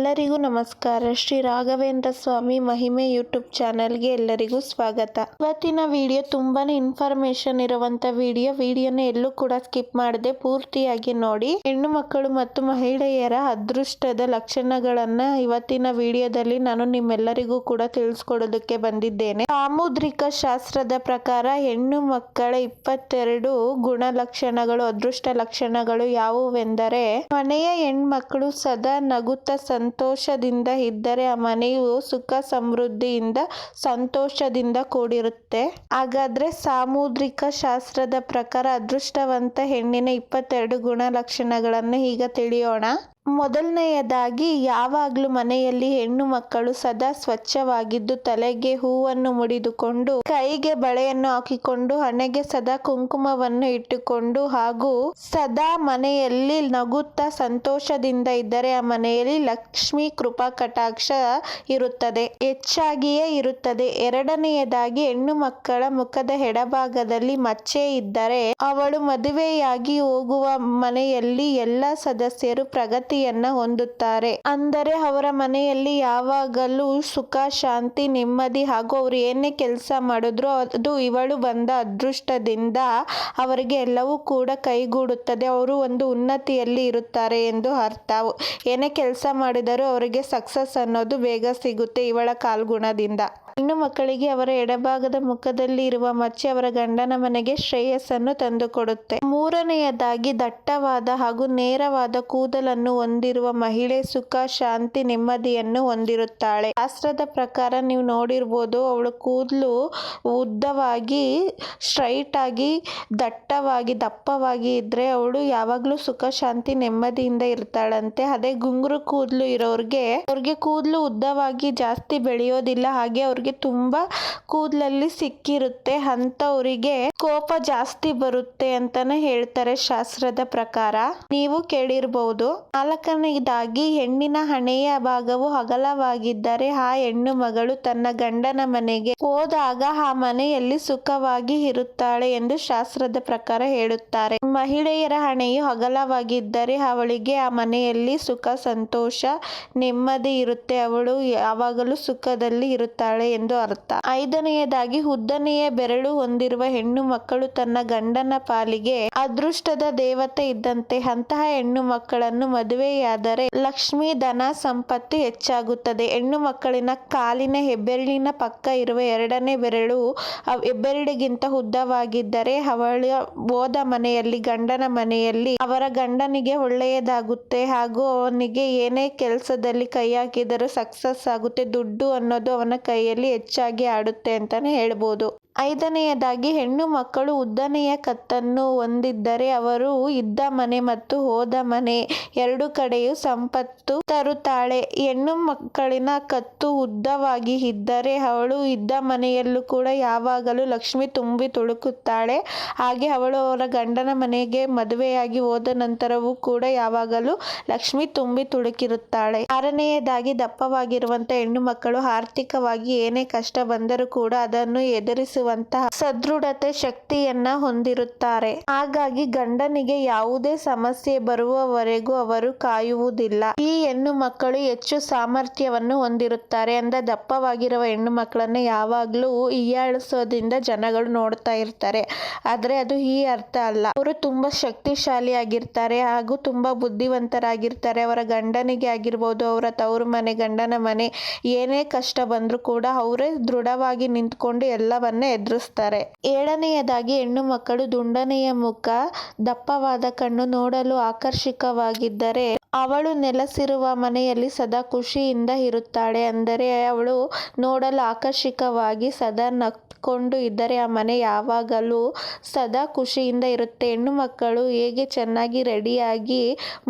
ಎಲ್ಲರಿಗೂ ನಮಸ್ಕಾರ. ಶ್ರೀ ರಾಘವೇಂದ್ರ ಸ್ವಾಮಿ ಮಹಿಮೆ ಯೂಟ್ಯೂಬ್ ಚಾನಲ್ಗೆ ಎಲ್ಲರಿಗೂ ಸ್ವಾಗತ. ಇವತ್ತಿನ ವಿಡಿಯೋ ತುಂಬಾನೇ ಇನ್ಫಾರ್ಮೇಶನ್ ಇರುವಂತ ವಿಡಿಯೋ. ವಿಡಿಯೋನ ಎಲ್ಲೂ ಕೂಡ ಸ್ಕಿಪ್ ಮಾಡದೆ ಪೂರ್ತಿಯಾಗಿ ನೋಡಿ. ಹೆಣ್ಣು ಮಕ್ಕಳು ಮತ್ತು ಮಹಿಳೆಯರ ಅದೃಷ್ಟದ ಲಕ್ಷಣಗಳನ್ನ ಇವತ್ತಿನ ವಿಡಿಯೋದಲ್ಲಿ ನಾನು ನಿಮ್ಮೆಲ್ಲರಿಗೂ ಕೂಡ ತಿಳಿಸ್ಕೊಡೋದಕ್ಕೆ ಬಂದಿದ್ದೇನೆ. ಸಾಮುದ್ರಿಕ ಶಾಸ್ತ್ರದ ಪ್ರಕಾರ ಹೆಣ್ಣು ಮಕ್ಕಳ ಇಪ್ಪತ್ತೆರಡು ಗುಣಲಕ್ಷಣಗಳು, ಅದೃಷ್ಟ ಲಕ್ಷಣಗಳು ಯಾವುವೆಂದರೆ, ಮನೆಯ ಹೆಣ್ಮಕ್ಳು ಸದಾ ನಗುತ್ತಾ ಸಂತೋಷದಿಂದ ಇದ್ದರೆ ಆ ಮನೆಯು ಸುಖ ಸಮೃದ್ಧಿಯಿಂದ ಸಂತೋಷದಿಂದ ಕೂಡಿರುತ್ತೆ. ಹಾಗಾದ್ರೆ ಸಾಮುದ್ರಿಕ ಶಾಸ್ತ್ರದ ಪ್ರಕಾರ ಅದೃಷ್ಟವಂತ ಹೆಣ್ಣಿನ ಇಪ್ಪತ್ತೆರಡು ಗುಣಲಕ್ಷಣಗಳನ್ನು ಈಗ ತಿಳಿಯೋಣ. ಮೊದಲನೆಯದಾಗಿ ಯಾವಾಗಲೂ ಮನೆಯಲ್ಲಿ ಹೆಣ್ಣು ಮಕ್ಕಳು ಸದಾ ಸ್ವಚ್ಛವಾಗಿದ್ದು ತಲೆಗೆ ಹೂವನ್ನು ಮುಡಿದುಕೊಂಡು ಕೈಗೆ ಬಳೆಯನ್ನು ಹಾಕಿಕೊಂಡು ಹಣೆಗೆ ಸದಾ ಕುಂಕುಮವನ್ನು ಇಟ್ಟುಕೊಂಡು ಹಾಗೂ ಸದಾ ಮನೆಯಲ್ಲಿ ನಗುತ್ತಾ ಸಂತೋಷದಿಂದ ಇದ್ದರೆ ಆ ಮನೆಯಲ್ಲಿ ಲಕ್ಷ್ಮಿ ಕೃಪಾ ಕಟಾಕ್ಷ ಇರುತ್ತದೆ. ಹೆಚ್ಚಾಗಿಯೇ ಇರುತ್ತದೆ. ಎರಡನೆಯದಾಗಿ ಹೆಣ್ಣು ಮಕ್ಕಳ ಮುಖದ ಎಡಭಾಗದಲ್ಲಿ ಮಚ್ಚೆ ಇದ್ದರೆ ಅವಳು ಮದುವೆಯಾಗಿ ಹೋಗುವ ಮನೆಯಲ್ಲಿ ಎಲ್ಲ ಸದಸ್ಯರು ಪ್ರಗತಿಯನ್ನ ಹೊಂದುತ್ತಾರೆ. ಅಂದರೆ ಅವರ ಮನೆಯಲ್ಲಿ ಯಾವಾಗಲೂ ಸುಖ, ಶಾಂತಿ, ನೆಮ್ಮದಿ ಹಾಗೂ ಅವರು ಏನೇ ಕೆಲಸ ಮಾಡಿದ್ರು ಅದು ಇವಳು ಬಂದ ಅದೃಷ್ಟದಿಂದ ಅವರಿಗೆ ಎಲ್ಲವೂ ಕೂಡ ಕೈಗೂಡುತ್ತದೆ. ಅವರು ಒಂದು ಉನ್ನತಿಯಲ್ಲಿ ಇರುತ್ತಾರೆ ಎಂದು ಅರ್ಥ. ಏನೇ ಕೆಲಸ ಮಾಡಿದರೂ ಅವರಿಗೆ ಸಕ್ಸಸ್ ಅನ್ನೋದು ಬೇಗ ಸಿಗುತ್ತೆ ಇವಳ ಕಾಲ್ಗುಣದಿಂದ. ಹೆಣ್ಣು ಮಕ್ಕಳಿಗೆ ಅವರ ಎಡಭಾಗದ ಮುಖದಲ್ಲಿ ಇರುವ ಮಚ್ಚೆ ಅವರ ಗಂಡನ ಮನೆಗೆ ಶ್ರೇಯಸ್ಸನ್ನು ತಂದುಕೊಡುತ್ತೆ. ಮೂರನೆಯದಾಗಿ ದಟ್ಟವಾದ ಹಾಗೂ ನೇರವಾದ ಕೂದಲನ್ನು ಹೊಂದಿರುವ ಮಹಿಳೆ ಸುಖ, ಶಾಂತಿ, ನೆಮ್ಮದಿಯನ್ನು ಹೊಂದಿರುತ್ತಾಳೆ. ಶಾಸ್ತ್ರದ ಪ್ರಕಾರ ನೀವು ನೋಡಿರ್ಬೋದು, ಅವಳು ಕೂದಲು ಉದ್ದವಾಗಿ ಸ್ಟ್ರೈಟ್ ಆಗಿ, ದಟ್ಟವಾಗಿ, ದಪ್ಪವಾಗಿ ಇದ್ರೆ ಅವಳು ಯಾವಾಗಲೂ ಸುಖ, ಶಾಂತಿ, ನೆಮ್ಮದಿಯಿಂದ ಇರ್ತಾಳಂತೆ. ಅದೇ ಗುಂಗುರು ಕೂದಲು ಇರೋರ್ಗೆ, ಅವ್ರಿಗೆ ಕೂದಲು ಉದ್ದವಾಗಿ ಜಾಸ್ತಿ ಬೆಳೆಯೋದಿಲ್ಲ, ಹಾಗೆ ಅವ್ರಿಗೆ ತುಂಬಾ ಕೂದಲಲ್ಲಿ ಸಿಕ್ಕಿರುತ್ತೆ ಅಂತವರಿಗೆ ಕೋಪ ಜಾಸ್ತಿ ಬರುತ್ತೆ ಅಂತಾನೆ ಹೇಳ್ತಾರೆ ಶಾಸ್ತ್ರದ ಪ್ರಕಾರ. ನೀವು ಕೇಳಿರ್ಬಹುದು ನಾಲ್ಕನೇದಾಗಿ ಹೆಣ್ಣಿನ ಹಣೆಯ ಭಾಗವು ಅಗಲವಾಗಿದ್ದರೆ ಆ ಹೆಣ್ಣು ಮಗಳು ತನ್ನ ಗಂಡನ ಮನೆಗೆ ಹೋದಾಗ ಆ ಮನೆಯಲ್ಲಿ ಸುಖವಾಗಿ ಇರುತ್ತಾಳೆ ಎಂದು ಶಾಸ್ತ್ರದ ಪ್ರಕಾರ ಹೇಳುತ್ತಾರೆ. ಮಹಿಳೆಯರ ಹಣೆಯು ಅಗಲವಾಗಿದ್ದರೆ ಅವಳಿಗೆ ಆ ಮನೆಯಲ್ಲಿ ಸುಖ, ಸಂತೋಷ, ನೆಮ್ಮದಿ ಇರುತ್ತೆ. ಅವಳು ಯಾವಾಗಲೂ ಸುಖದಲ್ಲಿ ಇರುತ್ತಾಳೆ ಎಂದು ಅರ್ಥ. ಐದನೆಯದಾಗಿ, ಉದ್ದನೆಯ ಬೆರಳು ಹೊಂದಿರುವ ಹೆಣ್ಣು ಮಕ್ಕಳು ತನ್ನ ಗಂಡನ ಪಾಲಿಗೆ ಅದೃಷ್ಟದ ದೇವತೆ ಇದ್ದಂತೆ, ಅಂತಹ ಹೆಣ್ಣು ಮಕ್ಕಳನ್ನು ಮದುವೆಯಾದರೆ ಲಕ್ಷ್ಮಿ ಧನ ಸಂಪತ್ತು ಹೆಚ್ಚಾಗುತ್ತದೆ. ಹೆಣ್ಣು ಮಕ್ಕಳಿನ ಕಾಲಿನ ಹೆಬ್ಬೆರಳಿನ ಪಕ್ಕ ಇರುವ ಎರಡನೇ ಬೆರಳು ಹೆಬ್ಬೆರಳಿಗಿಂತ ಉದ್ದವಾಗಿದ್ದರೆ, ಅವಳ ಹೋದ ಮನೆಯಲ್ಲಿ, ಗಂಡನ ಮನೆಯಲ್ಲಿ ಅವರ ಗಂಡನಿಗೆ ಒಳ್ಳೆಯದಾಗುತ್ತೆ. ಹಾಗೂ ಅವನಿಗೆ ಏನೇ ಕೆಲಸದಲ್ಲಿ ಕೈ ಹಾಕಿದರೂ ಸಕ್ಸಸ್ ಆಗುತ್ತೆ. ದುಡ್ಡು ಅನ್ನೋದು ಅವನ ಕೈಯಲ್ಲಿ ಹೆಚ್ಚಾಗಿ ಆಡುತ್ತೆ ಅಂತಾನೆ ಹೇಳ್ಬೋದು. ಐದನೆಯದಾಗಿ, ಹೆಣ್ಣು ಮಕ್ಕಳು ಉದ್ದನೆಯ ಕತ್ತನ್ನು ಹೊಂದಿದ್ದರೆ ಅವರು ಇದ್ದ ಮನೆ ಮತ್ತು ಹೋದ ಮನೆ ಎರಡು ಕಡೆಯೂ ಸಂಪತ್ತು ತರುತ್ತಾಳೆ. ಹೆಣ್ಣು ಮಕ್ಕಳಿನ ಕತ್ತು ಉದ್ದವಾಗಿ ಇದ್ದರೆ ಅವಳು ಇದ್ದ ಮನೆಯಲ್ಲೂ ಕೂಡ ಯಾವಾಗಲೂ ಲಕ್ಷ್ಮಿ ತುಂಬಿ ತುಳುಕುತ್ತಾಳೆ. ಹಾಗೆ ಅವಳು ಅವರ ಗಂಡನ ಮನೆಗೆ ಮದುವೆಯಾಗಿ ಹೋದ ನಂತರವೂ ಕೂಡ ಯಾವಾಗಲೂ ಲಕ್ಷ್ಮಿ ತುಂಬಿ ತುಳುಕಿರುತ್ತಾಳೆ. ಆರನೆಯದಾಗಿ ದಪ್ಪವಾಗಿರುವಂತಹ ಹೆಣ್ಣು ಮಕ್ಕಳು ಆರ್ಥಿಕವಾಗಿ ಏನೇ ಕಷ್ಟ ಬಂದರೂ ಕೂಡ ಅದನ್ನು ಎದುರಿಸುವಂತಹ ಸದೃಢತೆ ಶಕ್ತಿಯನ್ನ ಹೊಂದಿರುತ್ತಾರೆ. ಹಾಗಾಗಿ ಗಂಡನಿಗೆ ಯಾವುದೇ ಸಮಸ್ಯೆ ಬರುವವರೆಗೂ ಅವರು ಕಾಯುವುದಿಲ್ಲ. ಈ ಹೆಣ್ಣು ಮಕ್ಕಳು ಹೆಚ್ಚು ಸಾಮರ್ಥ್ಯವನ್ನು ಹೊಂದಿರುತ್ತಾರೆ. ಅಂದ್ರೆ ದಪ್ಪವಾಗಿರುವ ಹೆಣ್ಣು ಮಕ್ಕಳನ್ನ ಯಾವಾಗ್ಲೂ ಹೀಯಾಳಿಸೋದ್ರಿಂದ ಜನಗಳು ನೋಡ್ತಾ ಇರ್ತಾರೆ. ಆದ್ರೆ ಅದು ಈ ಅರ್ಥ ಅಲ್ಲ. ಅವರು ತುಂಬಾ ಶಕ್ತಿಶಾಲಿ ಆಗಿರ್ತಾರೆ ಹಾಗೂ ತುಂಬಾ ಬುದ್ಧಿವಂತರಾಗಿರ್ತಾರೆ. ಅವರ ಗಂಡನಿಗೆ ಆಗಿರ್ಬೋದು, ಅವರ ತವರು ಮನೆ, ಗಂಡನ ಮನೆ, ಏನೇ ಕಷ್ಟ ಬಂದ್ರು ಕೂಡ ಅವರೇ ದೃಢವಾಗಿ ನಿಂತ್ಕೊಂಡು ಎಲ್ಲವನ್ನ ಎದುರಿಸ್ತಾರೆ. ಏಳನೆಯದಾಗಿ ಹೆಣ್ಣು ಮಕ್ಕಳು ದುಂಡನೆಯ ಮುಖ ದಪ್ಪವಾದ ಕಣ್ಣು ನೋಡಲು ಆಕರ್ಷಕವಾಗಿದ್ದರೆ ಅವಳು ನೆಲೆಸಿರುವ ಮನೆಯಲ್ಲಿ ಸದಾ ಖುಷಿಯಿಂದ ಇರುತ್ತಾಳೆ ಅಂದರೆ ಅವಳು ನೋಡಲು ಆಕರ್ಷಕವಾಗಿ ಸದಾ ನಕ್ಕೊಂಡು ಇದ್ದರೆ ಆ ಮನೆ ಯಾವಾಗಲೂ ಸದಾ ಖುಷಿಯಿಂದ ಇರುತ್ತೆ. ಹೆಣ್ಣು ಮಕ್ಕಳು ಹೇಗೆ ಚೆನ್ನಾಗಿ ರೆಡಿಯಾಗಿ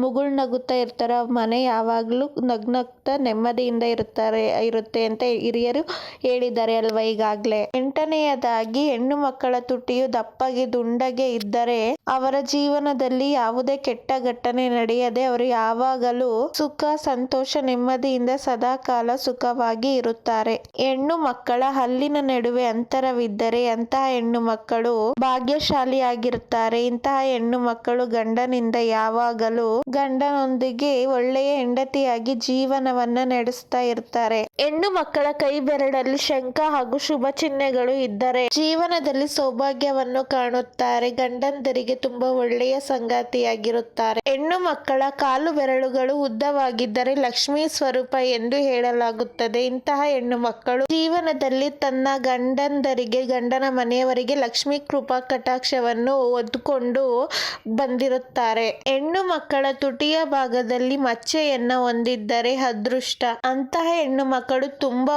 ಮುಗುಳ್ ನಗುತ್ತಾ ಇರ್ತಾರೋ ಆ ಮನೆ ಯಾವಾಗಲೂ ನಗ್ನಗ್ತಾ ನೆಮ್ಮದಿಯಿಂದ ಇರುತ್ತಾರೆ, ಇರುತ್ತೆ ಅಂತ ಹಿರಿಯರು ಹೇಳಿದ್ದಾರೆ ಅಲ್ವಾ ಈಗಾಗ್ಲೇ. ಎಂಟನೆಯದಾಗಿ, ಹೆಣ್ಣು ಮಕ್ಕಳ ತುಟಿಯು ದಪ್ಪಗೆ ದುಂಡಗೆ ಇದ್ದರೆ ಅವರ ಜೀವನದಲ್ಲಿ ಯಾವುದೇ ಕೆಟ್ಟ ಘಟನೆ ನಡೆಯದೆ ಅವರು ಯಾವ ಯಾವಾಗಲೂ ಸುಖ, ಸಂತೋಷ, ನೆಮ್ಮದಿಯಿಂದ ಸದಾಕಾಲ ಸುಖವಾಗಿ ಇರುತ್ತಾರೆ. ಹೆಣ್ಣು ಮಕ್ಕಳ ಹಲ್ಲಿನ ನಡುವೆ ಅಂತರವಿದ್ದರೆ ಅಂತಹ ಹೆಣ್ಣು ಮಕ್ಕಳು ಭಾಗ್ಯಶಾಲಿಯಾಗಿರುತ್ತಾರೆ. ಇಂತಹ ಹೆಣ್ಣು ಮಕ್ಕಳು ಗಂಡನಿಂದ ಯಾವಾಗಲೂ ಗಂಡನೊಂದಿಗೆ ಒಳ್ಳೆಯ ಹೆಂಡತಿಯಾಗಿ ಜೀವನವನ್ನ ನಡೆಸ್ತಾ ಇರ್ತಾರೆ. ಹೆಣ್ಣು ಮಕ್ಕಳ ಕೈ ಬೆರಳಲ್ಲಿ ಶಂಖ ಹಾಗೂ ಶುಭ ಚಿಹ್ನೆಗಳು ಇದ್ದರೆ ಜೀವನದಲ್ಲಿ ಸೌಭಾಗ್ಯವನ್ನು ಕಾಣುತ್ತಾರೆ. ಗಂಡಂದರಿಗೆ ತುಂಬಾ ಒಳ್ಳೆಯ ಸಂಗಾತಿಯಾಗಿರುತ್ತಾರೆ. ಹೆಣ್ಣು ಮಕ್ಕಳ ಕಾಲು ಬೆರಳುಗಳು ಉದ್ದವಾಗಿದ್ದರೆ ಲಕ್ಷ್ಮೀ ಸ್ವರೂಪ ಎಂದು ಹೇಳಲಾಗುತ್ತದೆ. ಇಂತಹ ಹೆಣ್ಣು ಮಕ್ಕಳು ಜೀವನದಲ್ಲಿ ತನ್ನ ಗಂಡಂದರಿಗೆ, ಗಂಡನ ಮನೆಯವರಿಗೆ ಲಕ್ಷ್ಮೀ ಕೃಪಾ ಕಟಾಕ್ಷವನ್ನು ಹೊದ್ದುಕೊಂಡು ಬಂದಿರುತ್ತಾರೆ. ಹೆಣ್ಣು ಮಕ್ಕಳ ತುಟಿಯ ಭಾಗದಲ್ಲಿ ಮಚ್ಚೆಯನ್ನ ಹೊಂದಿದ್ದರೆ ಅದೃಷ್ಟ. ಅಂತಹ ಹೆಣ್ಣು ಮಕ್ಕಳು ತುಂಬಾ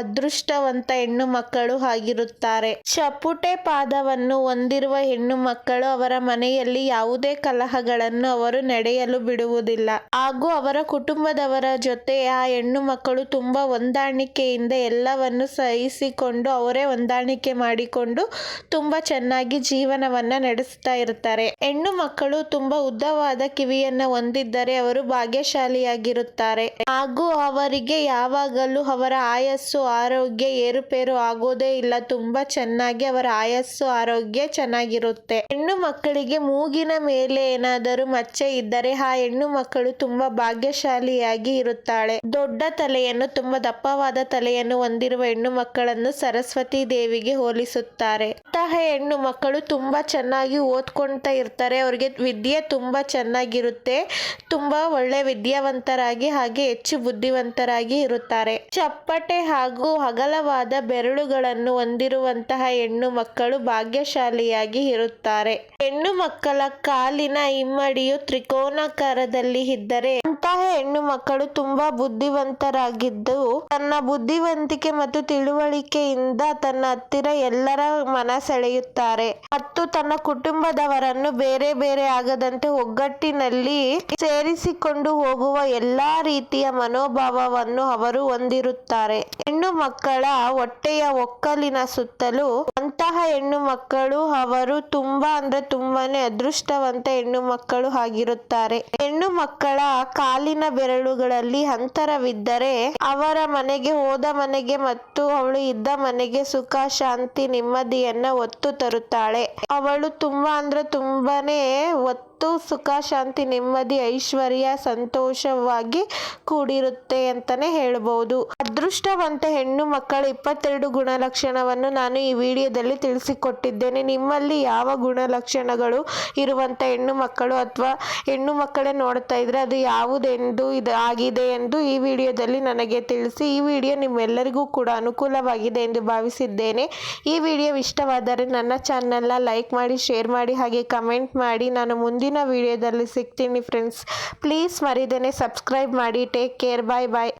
ಅದೃಷ್ಟವಂತ ಹೆಣ್ಣು ಮಕ್ಕಳು ಆಗಿರುತ್ತಾರೆ. ಚಪುಟೆ ಪಾದವನ್ನು ಹೊಂದಿರುವ ಹೆಣ್ಣು ಮಕ್ಕಳು ಅವರ ಮನೆಯಲ್ಲಿ ಯಾವುದೇ ಕಲಹಗಳನ್ನು ಅವರು ನಡೆಯಲು ಬಿಡುವುದಿಲ್ಲ. ಹಾಗೂ ಅವರ ಕುಟುಂಬದವರ ಜೊತೆ ಆ ಹೆಣ್ಣು ಮಕ್ಕಳು ತುಂಬಾ ಹೊಂದಾಣಿಕೆಯಿಂದ ಎಲ್ಲವನ್ನು ಸಹಿಸಿಕೊಂಡು ಅವರೇ ಹೊಂದಾಣಿಕೆ ಮಾಡಿಕೊಂಡು ತುಂಬಾ ಚೆನ್ನಾಗಿ ಜೀವನವನ್ನ ನಡೆಸ್ತಾ ಇರ್ತಾರೆ. ಹೆಣ್ಣು ಮಕ್ಕಳು ತುಂಬಾ ಉದ್ದವಾದ ಕಿವಿಯನ್ನ ಹೊಂದಿದ್ದರೆ ಅವರು ಭಾಗ್ಯಶಾಲಿಯಾಗಿರುತ್ತಾರೆ. ಹಾಗೂ ಅವರಿಗೆ ಯಾವಾಗಲೂ ಅವರ ಆಯಸ್ಸು, ಆರೋಗ್ಯ ಏರುಪೇರು ಆಗೋದೇ ಇಲ್ಲ. ತುಂಬಾ ಚೆನ್ನಾಗಿ ಅವರ ಆಯಸ್ಸು, ಆರೋಗ್ಯ ಚೆನ್ನಾಗಿರುತ್ತೆ. ಹೆಣ್ಣು ಮಕ್ಕಳಿಗೆ ಮೂಗಿನ ಮೇಲೆ ಏನಾದರೂ ಮಚ್ಚೆ ಇದ್ದರೆ ಆ ಹೆಣ್ಣು ಮಕ್ಕಳು ತುಂಬಾ ಭಾಗ್ಯಶಾಲಿಯಾಗಿ ಇರುತ್ತಾಳೆ. ದೊಡ್ಡ ತಲೆಯನ್ನು, ತುಂಬಾ ದಪ್ಪವಾದ ತಲೆಯನ್ನು ಹೊಂದಿರುವ ಹೆಣ್ಣು ಮಕ್ಕಳನ್ನು ಸರಸ್ವತಿ ದೇವಿಗೆ ಹೋಲಿಸುತ್ತಾರೆ. ಅಂತಹ ಹೆಣ್ಣು ಮಕ್ಕಳು ತುಂಬಾ ಚೆನ್ನಾಗಿ ಓದ್ಕೊಳ್ತಾ ಇರ್ತಾರೆ. ಅವರಿಗೆ ವಿದ್ಯೆ ತುಂಬಾ ಚೆನ್ನಾಗಿರುತ್ತೆ. ತುಂಬಾ ಒಳ್ಳೆ ವಿದ್ಯಾವಂತರಾಗಿ ಹಾಗೆ ಹೆಚ್ಚು ಬುದ್ಧಿವಂತರಾಗಿ ಇರುತ್ತಾರೆ. ಚಪ್ಪಟೆ ಹಾಗೂ ಅಗಲವಾದ ಬೆರಳುಗಳನ್ನು ಹೊಂದಿರುವಂತಹ ಹೆಣ್ಣು ಮಕ್ಕಳು ಭಾಗ್ಯಶಾಲಿಯಾಗಿ ಇರುತ್ತಾರೆ. ಹೆಣ್ಣು ಮಕ್ಕಳ ಕಾಲಿನ ಇಮ್ಮಡಿಯು ತ್ರಿಕೋನಾಕಾರದಲ್ಲಿ ಇದ್ದರೆ ಅಂತಹ ಹೆಣ್ಣು ಮಕ್ಕಳು ತುಂಬಾ ಬುದ್ಧಿವಂತರಾಗಿದ್ದು, ತನ್ನ ಬುದ್ಧಿವಂತಿಕೆ ಮತ್ತು ತಿಳುವಳಿಕೆಯಿಂದ ತನ್ನ ಹತ್ತಿರ ಎಲ್ಲರ ಮನ ಸೆಳೆಯುತ್ತಾರೆ. ಮತ್ತು ತನ್ನ ಕುಟುಂಬದವರನ್ನು ಬೇರೆ ಬೇರೆ ಆಗದಂತೆ ಒಗ್ಗಟ್ಟಿನಲ್ಲಿ ಸೇರಿಸಿಕೊಂಡು ಹೋಗುವ ಎಲ್ಲಾ ರೀತಿಯ ಮನೋಭಾವವನ್ನು ಅವರು ಹೊಂದಿರುತ್ತಾರೆ. ಹೆಣ್ಣು ಮಕ್ಕಳ ಹೊಟ್ಟೆಯ ಒಕ್ಕಲಿನ ಸುತ್ತಲೂ ಅಂತಹ ಹೆಣ್ಣು ಮಕ್ಕಳು ಅವರು ತುಂಬಾ ಅಂದ್ರೆ ತುಂಬಾನೇ ಅದೃಷ್ಟವಂತ ಹೆಣ್ಣು ಮಕ್ಕಳು ಆಗಿರುತ್ತಾರೆ. ಹೆಣ್ಣು ಮಕ್ಕಳ ಕಾಲಿನ ಬೆರಳುಗಳಲ್ಲಿ ಅಂತರವಿದ್ದರೆ ಅವರ ಮನೆಗೆ ಹೋದ ಮನೆಗೆ ಮತ್ತು ಅವಳು ಇದ್ದ ಮನೆಗೆ ಸುಖ, ಶಾಂತಿ, ನೆಮ್ಮದಿಯನ್ನ ಹೊತ್ತು ತರುತ್ತಾಳೆ. ಅವಳು ತುಂಬಾ ಅಂದ್ರೆ ತುಂಬಾನೇ ಹೊತ್ತು ಸುಖ, ಶಾಂತಿ, ನೆಮ್ಮದಿ, ಐಶ್ವರ್ಯ, ಸಂತೋಷವಾಗಿ ಕೂಡಿರುತ್ತೆ ಅಂತಾನೆ ಹೇಳ್ಬೋದು. ಅದೃಷ್ಟವಂತ ಹೆಣ್ಣು ಮಕ್ಕಳ ಇಪ್ಪತ್ತೆರಡು ಗುಣಲಕ್ಷಣವನ್ನು ನಾನು ಈ ವಿಡಿಯೋದಲ್ಲಿ ತಿಳಿಸಿಕೊಟ್ಟಿದ್ದೇನೆ. ನಿಮ್ಮಲ್ಲಿ ಯಾವ ಗುಣಲಕ್ಷಣಗಳು ಇರುವಂತ ಹೆಣ್ಣು ಮಕ್ಕಳು ಅಥವಾ ಹೆಣ್ಣು ಮಕ್ಕಳೇ ನೋಡ್ತಾ ಇದ್ರೆ ಅದು ಯಾವುದೆಂದು ಇದು ಆಗಿದೆ ಎಂದು ಈ ವಿಡಿಯೋದಲ್ಲಿ ನನಗೆ ತಿಳಿಸಿ, ಈ ವಿಡಿಯೋ ನಿಮ್ಮೆಲ್ಲರಿಗೂ ಕೂಡ ಅನುಕೂಲವಾಗಿದೆ ಎಂದು ಭಾವಿಸಿದ್ದೇನೆ. ಈ ವಿಡಿಯೋ ಇಷ್ಟವಾದರೆ ನನ್ನ ಚಾನಲ್ನ ಲೈಕ್ ಮಾಡಿ, ಶೇರ್ ಮಾಡಿ, ಹಾಗೆ ಕಮೆಂಟ್ ಮಾಡಿ. ನಾನು ಮುಂದಿನ ವಿಡಿಯೋದಲ್ಲಿ ಸಿಗ್ತೀನಿ ಫ್ರೆಂಡ್ಸ್ ಪ್ಲೀಸ್ ಮರಿದೇನೆ ಸಬ್ಸ್ಕ್ರೈಬ್ ಮಾಡಿ ಟೇಕ್ ಕೇರ್ ಬಾಯ್ ಬಾಯ್